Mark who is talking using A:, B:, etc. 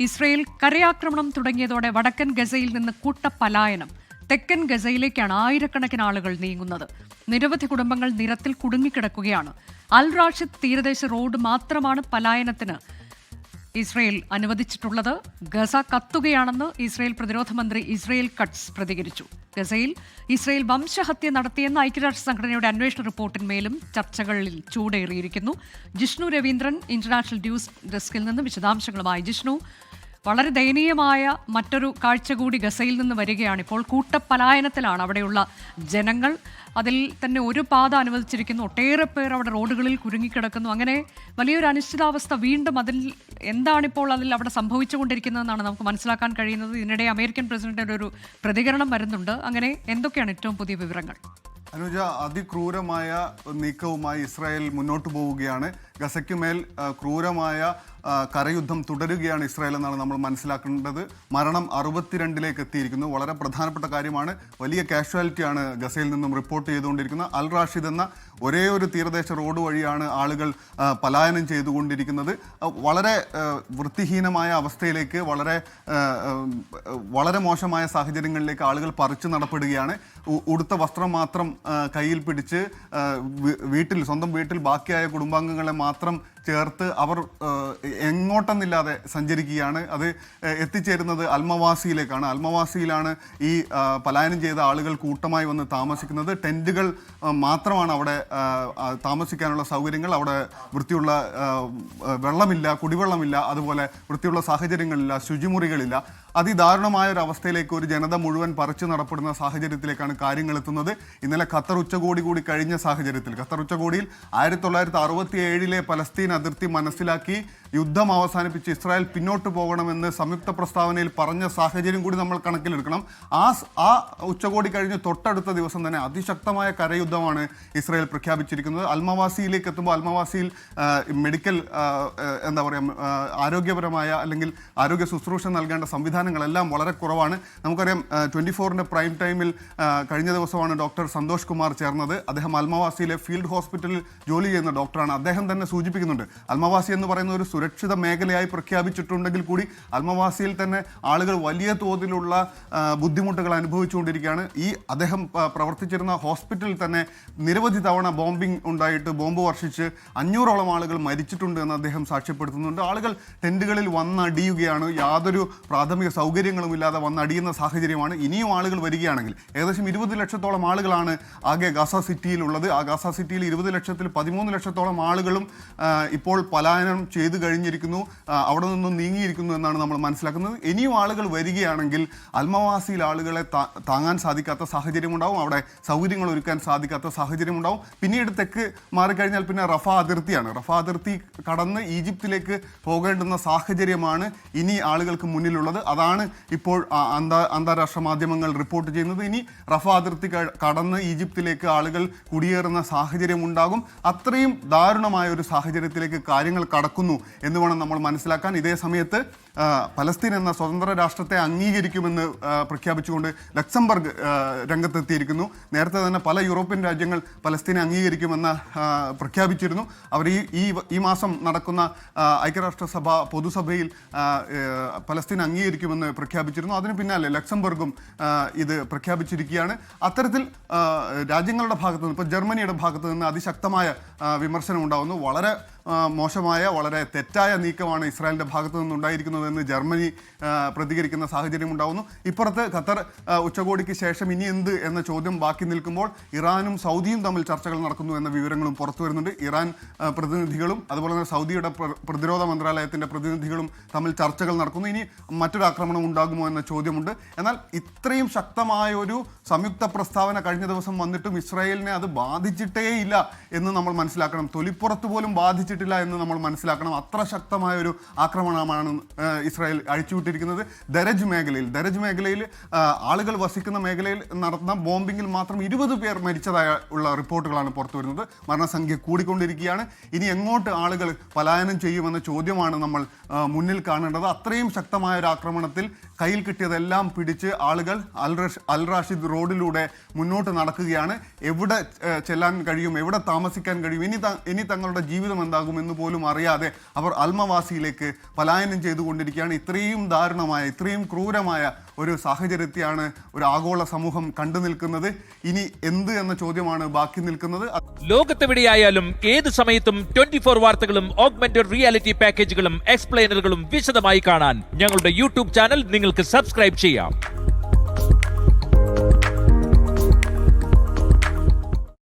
A: Israel കരയാക്രമണം തുടങ്ങിയതോടെ വടക്കൻ ഗസയിൽ നിന്ന് കൂട്ടപ്പലായനം തെക്കൻ ഗസയിലേക്കാണ് ആയിരക്കണക്കിന് ആളുകൾ നീങ്ങുന്നത്. നിരവധി കുടുംബങ്ങൾ നിരത്തിൽ കുടുങ്ങിക്കിടക്കുകയാണ്. അൽ റാഷിദ് തീരദേശ റോഡ് മാത്രമാണ് പലായനത്തിന് ഇസ്രയേൽ അനുവദിച്ചിട്ടുള്ളത്. ഗസ കത്തുകയാണെന്ന് ഇസ്രയേൽ പ്രതിരോധ മന്ത്രി ഇസ്രയേൽ കട്ട്സ് പ്രതികരിച്ചു. ഗസയിൽ ഇസ്രയേൽ വംശഹത്യ നടത്തിയെന്ന ഐക്യരാഷ്ട്ര സംഘടനയുടെ അന്വേഷണ റിപ്പോർട്ടിന്മേലും ചർച്ചകളിൽ ചൂടേറിയിരിക്കുന്നു. ജിഷ്ണു രവീന്ദ്രൻ ഇന്റർനാഷണൽ ന്യൂസ് ഡെസ്കിൽ നിന്ന് വിശദാംശങ്ങളുമായി. ജിഷ്ണു വളരെ ദയനീയമായ മറ്റൊരു കാഴ്ച കൂടി ഗസയിൽ നിന്ന് വരികയാണ്. ഇപ്പോൾ കൂട്ടപ്പലായനത്തിലാണ് അവിടെയുള്ള ജനങ്ങൾ. അതിൽ തന്നെ ഒരു പാത അനുവദിച്ചിരിക്കുന്നു. ഒട്ടേറെ പേർ അവിടെ റോഡുകളിൽ കുരുങ്ങിക്കിടക്കുന്നു. അങ്ങനെ വലിയൊരു അനിശ്ചിതാവസ്ഥ വീണ്ടും അതിൽ എന്താണിപ്പോൾ അതിൽ അവിടെ സംഭവിച്ചുകൊണ്ടിരിക്കുന്നതെന്നാണ് നമുക്ക് മനസ്സിലാക്കാൻ കഴിയുന്നത്. ഇതിനിടെ അമേരിക്കൻ പ്രസിഡന്റിന്റെ ഒരു പ്രതികരണം വരുന്നുണ്ട്. അങ്ങനെ എന്തൊക്കെയാണ് ഏറ്റവും പുതിയ വിവരങ്ങൾ?
B: അനുജ അതിക്രൂരമായ നീക്കവുമായി ഇസ്രായേൽ മുന്നോട്ട് പോവുകയാണ്. ഗസയ്ക്ക് മേൽ ക്രൂരമായ കരയുദ്ധം തുടരുകയാണ് ഇസ്രായേൽ എന്നാണ് നമ്മൾ മനസ്സിലാക്കേണ്ടത്. മരണം അറുപത്തിരണ്ടിലേക്ക് എത്തിയിരിക്കുന്നു. വളരെ പ്രധാനപ്പെട്ട കാര്യമാണ്. വലിയ കാഷ്വാലിറ്റിയാണ് ഗസയിൽ നിന്നും റിപ്പോർട്ട് ചെയ്തുകൊണ്ടിരിക്കുന്നത്. അൽ റാഷിദ് എന്ന ഒരേ ഒരു തീരദേശ റോഡ് വഴിയാണ് ആളുകൾ പലായനം ചെയ്തുകൊണ്ടിരിക്കുന്നത്. വളരെ വൃത്തിഹീനമായ അവസ്ഥയിലേക്ക് വളരെ വളരെ മോശമായ സാഹചര്യങ്ങളിലേക്ക് ആളുകൾ പറിച്ചു നടപ്പെടുകയാണ്. ഉടുത്ത വസ്ത്രം മാത്രം കയ്യിൽ പിടിച്ച് വീട്ടിൽ സ്വന്തം വീട്ടിൽ ബാക്കിയായ കുടുംബാംഗങ്ങളെ മാത്രം ചേർത്ത് അവർ എങ്ങോട്ടെന്നില്ലാതെ സഞ്ചരിക്കുകയാണ്. അത് എത്തിച്ചേരുന്നത് അൽമവാസിയിലേക്കാണ്. അൽമവാസിയിലാണ് ഈ പലായനം ചെയ്ത ആളുകൾ കൂട്ടമായി വന്ന് താമസിക്കുന്നത്. ടെന്റുകൾ മാത്രമാണ് അവിടെ താമസിക്കാനുള്ള സൗകര്യങ്ങൾ. അവിടെ വൃത്തിയുള്ള വെള്ളമില്ല കുടിവെള്ളമില്ല അതുപോലെ വൃത്തിയുള്ള സാഹചര്യങ്ങളില്ല ശുചിമുറികളില്ല. അതിദാരുണമായ ഒരു അവസ്ഥയിലേക്ക് ഒരു ജനത മുഴുവൻ പറിച്ചു നടപ്പെടുന്ന സാഹചര്യത്തിലേക്കാണ് കാര്യങ്ങൾ എത്തുന്നത്. ഇന്നലെ ഖത്തർ ഉച്ചകോടി കൂടി കഴിഞ്ഞ സാഹചര്യത്തിൽ ഖത്തർ ഉച്ചകോടിയിൽ ആയിരത്തി തൊള്ളായിരത്തി അറുപത്തി ഏഴിലെ പലസ്തീൻ അതിർത്തി മനസ്സിലാക്കി യുദ്ധം അവസാനിപ്പിച്ച് ഇസ്രായേൽ പിന്നോട്ട് പോകണമെന്ന് സംയുക്ത പ്രസ്താവനയിൽ പറഞ്ഞ സാഹചര്യം കൂടി നമ്മൾ കണക്കിലെടുക്കണം. ആ ആ ഉച്ചകോടി കഴിഞ്ഞ് തൊട്ടടുത്ത ദിവസം തന്നെ അതിശക്തമായ കരയുദ്ധമാണ് ഇസ്രായേൽ പ്രഖ്യാപിച്ചിരിക്കുന്നത്. അൽമവാസിയിലേക്ക് എത്തുമ്പോൾ അൽമവാസിയിൽ മെഡിക്കൽ എന്താ പറയുക ആരോഗ്യപരമായ അല്ലെങ്കിൽ ആരോഗ്യ ശുശ്രൂഷ നൽകേണ്ട സംവിധാനങ്ങളെല്ലാം വളരെ കുറവാണ്. നമുക്കറിയാം ട്വന്റി ഫോറിന്റെ പ്രൈം ടൈമിൽ കഴിഞ്ഞ ദിവസമാണ് ഡോക്ടർ സന്തോഷ് കുമാർ ചേർന്നത്. അദ്ദേഹം അൽമവാസിയിലെ ഫീൽഡ് ഹോസ്പിറ്റലിൽ ജോലി ചെയ്യുന്ന ഡോക്ടറാണ്. അദ്ദേഹം തന്നെ സൂചിപ്പിക്കുന്നുണ്ട് അൽമവാസി എന്ന് പറയുന്ന ഒരു സുരക്ഷിത മേഖലയായി പ്രഖ്യാപിച്ചിട്ടുണ്ടെങ്കിൽ കൂടി അൽമവാസിയിൽ തന്നെ ആളുകൾ വലിയ തോതിലുള്ള ബുദ്ധിമുട്ടുകൾ അനുഭവിച്ചുകൊണ്ടിരിക്കുകയാണ്. ഈ അദ്ദേഹം പ്രവർത്തിച്ചിരുന്ന ഹോസ്പിറ്റലിൽ തന്നെ നിരവധി തവണ ബോംബിംഗ് ഉണ്ടായിട്ട് ബോംബ് വർഷിച്ച് അഞ്ഞൂറോളം ആളുകൾ മരിച്ചിട്ടുണ്ട് എന്ന് അദ്ദേഹം സാക്ഷ്യപ്പെടുത്തുന്നുണ്ട്. ആളുകൾ ടെന്റുകളിൽ വന്നടിയുകയാണ്. യാതൊരു പ്രാഥമിക സൗകര്യങ്ങളും ഇല്ലാതെ വന്നടിയുന്ന സാഹചര്യമാണ്. ഇനിയും ആളുകൾ വരികയാണെങ്കിൽ ഏകദേശം ഇരുപത് ലക്ഷത്തോളം ആളുകളാണ് ആകെ ഗാസ സിറ്റിയിലുള്ളത്. ആ ഗാസ സിറ്റിയിൽ ഇരുപത് ലക്ഷത്തിൽ പതിമൂന്ന് ലക്ഷത്തോളം ആളുകളും ഇപ്പോൾ പലായനം ചെയ്തു കഴിഞ്ഞിരിക്കുന്നു. അവിടെ നിന്നും നീങ്ങിയിരിക്കുന്നു എന്നാണ് നമ്മൾ മനസ്സിലാക്കുന്നത്. ഇനിയും ആളുകൾ വരികയാണെങ്കിൽ അൽമവാസിയിൽ ആളുകളെ താങ്ങാൻ സാധിക്കാത്ത സാഹചര്യമുണ്ടാവും. അവിടെ സൗകര്യങ്ങൾ ഒരുക്കാൻ സാധിക്കാത്ത സാഹചര്യമുണ്ടാവും. പിന്നീട് തെക്ക് മാറിക്കഴിഞ്ഞാൽ പിന്നെ റഫ അതിർത്തിയാണ്. റഫ അതിർത്തി കടന്ന് ഈജിപ്തിലേക്ക് പോകേണ്ടുന്ന സാഹചര്യമാണ് ഇനി ആളുകൾക്ക് മുന്നിലുള്ളത്. അതാണ് ഇപ്പോൾ അന്താ അന്താരാഷ്ട്ര മാധ്യമങ്ങൾ റിപ്പോർട്ട് ചെയ്യുന്നത്. ഇനി റഫ അതിർത്തി കടന്ന് ഈജിപ്തിലേക്ക് ആളുകൾ കുടിയേറുന്ന സാഹചര്യം ഉണ്ടാകും അത്രയും ദാരുണമായ ഒരു സാഹചര്യത്തിലേക്ക് കാര്യങ്ങൾ കടക്കുന്നു എന്ന് വേണം നമ്മൾ മനസ്സിലാക്കാൻ. ഇതേ സമയത്ത് പലസ്തീൻ എന്ന സ്വതന്ത്ര രാഷ്ട്രത്തെ അംഗീകരിക്കുമെന്ന് പ്രഖ്യാപിച്ചുകൊണ്ട് ലക്സംബർഗ് രംഗത്തെത്തിയിരിക്കുന്നു. നേരത്തെ തന്നെ പല യൂറോപ്യൻ രാജ്യങ്ങൾ പലസ്തീനെ അംഗീകരിക്കുമെന്ന് പ്രഖ്യാപിച്ചിരുന്നു. അവർ ഈ ഈ ഈ മാസം നടക്കുന്ന ഐക്യരാഷ്ട്രസഭ പൊതുസഭയിൽ പലസ്തീൻ അംഗീകരിക്കുമെന്ന് പ്രഖ്യാപിച്ചിരുന്നു. അതിന് പിന്നാലെ ലക്സംബർഗും ഇത് പ്രഖ്യാപിച്ചിരിക്കുകയാണ്. അത്തരത്തിൽ രാജ്യങ്ങളുടെ ഭാഗത്തു നിന്ന് ഇപ്പോൾ ജർമ്മനിയുടെ ഭാഗത്തു നിന്ന് അതിശക്തമായ വിമർശനം ഉണ്ടാകുന്നു വളരെ മോശമായ വളരെ തെറ്റായ നീക്കമാണ് ഇസ്രായേലിന്റെ ഭാഗത്തു നിന്നുണ്ടായിരിക്കുന്നതെന്ന് ജർമ്മനി പ്രതികരിക്കുന്ന സാഹചര്യം ഉണ്ടാകുന്നു ഇപ്പുറത്ത് ഖത്തർ ഉച്ചകോടിക്ക് ശേഷം ഇനി എന്ത് എന്ന ചോദ്യം ബാക്കി നിൽക്കുമ്പോൾ ഇറാനും സൗദിയും തമ്മിൽ ചർച്ചകൾ നടക്കുന്നു എന്ന വിവരങ്ങളും പുറത്തു വരുന്നുണ്ട്. ഇറാൻ പ്രതിനിധികളും അതുപോലെ തന്നെ സൗദിയുടെ പ്രതിരോധ മന്ത്രാലയത്തിന്റെ പ്രതിനിധികളും തമ്മിൽ ചർച്ചകൾ നടക്കുന്നു. ഇനി മറ്റൊരു ആക്രമണം ഉണ്ടാകുമോ എന്ന ചോദ്യമുണ്ട്. എന്നാൽ ഇത്രയും ശക്തമായ ഒരു സംയുക്ത പ്രസ്താവന കഴിഞ്ഞ ദിവസം വന്നിട്ടും ഇസ്രായേലിനെ അത് ബാധിച്ചിട്ടേ ഇല്ല എന്ന് നമ്മൾ മനസ്സിലാക്കണം. തൊലിപ്പുറത്ത് പോലും ബാധിച്ചിട്ടില്ല എന്ന് നമ്മൾ മനസ്സിലാക്കണം. അത്ര ശക്തമായ ഒരു ആക്രമണമാണ് ഇസ്രായേൽ അഴിച്ചുവിട്ടിരിക്കുന്നത് ദരജ് മേഖലയിൽ. ദരജ് മേഖലയിൽ ആളുകൾ വസിക്കുന്ന മേഖലയിൽ നടന്ന ബോംബിങ്ങിൽ മാത്രം ഇരുപത് പേർ മരിച്ചതായ ഉള്ള റിപ്പോർട്ടുകളാണ് പുറത്തു വരുന്നത്. മരണസംഖ്യ കൂടിക്കൊണ്ടിരിക്കുകയാണ്. ഇനി എങ്ങോട്ട് ആളുകൾ പലായനം ചെയ്യുമെന്ന ചോദ്യമാണ് നമ്മൾ മുന്നിൽ കാണേണ്ടത്. അത്രയും ശക്തമായ ഒരു ആക്രമണത്തിൽ കയ്യിൽ കിട്ടിയതെല്ലാം പിടിച്ച് ആളുകൾ അൽറഷ് അൽറാഷിദ് അൽ റാഷിദ് റോഡിലൂടെ മുന്നോട്ട് നടക്കുകയാണ്. എവിടെ ചെല്ലാൻ കഴിയും എവിടെ താമസിക്കാൻ കഴിയും ഇനി ഇനി തങ്ങളുടെ ജീവിതം എന്താകും എന്ന് പോലും അറിയാതെ അവർ അൽമവാസിയിലേക്ക് പലായനം ചെയ്തുകൊണ്ടിരിക്കുകയാണ്. ഇത്രയും ദാരുണമായ ഇത്രയും ക്രൂരമായ ഒരു സാഹചര്യത്തെയാണ് ഒരു ആഗോള സമൂഹം കണ്ടു നിൽക്കുന്നത്. ഇനി എന്ത് എന്ന ചോദ്യമാണ് ബാക്കി നിൽക്കുന്നത്.
C: ലോകത്തെവിടെയായാലും ഏത് സമയത്തും ട്വന്റി ഫോർ വാർത്തകളും ഓഗ്മെന്റഡ് റിയാലിറ്റി പാക്കേജുകളും എക്സ്പ്ലെയിനറുകളും വിശദമായി കാണാൻ ഞങ്ങളുടെ യൂട്യൂബ് ചാനൽ നിങ്ങൾക്ക് സബ്സ്ക്രൈബ് ചെയ്യാം.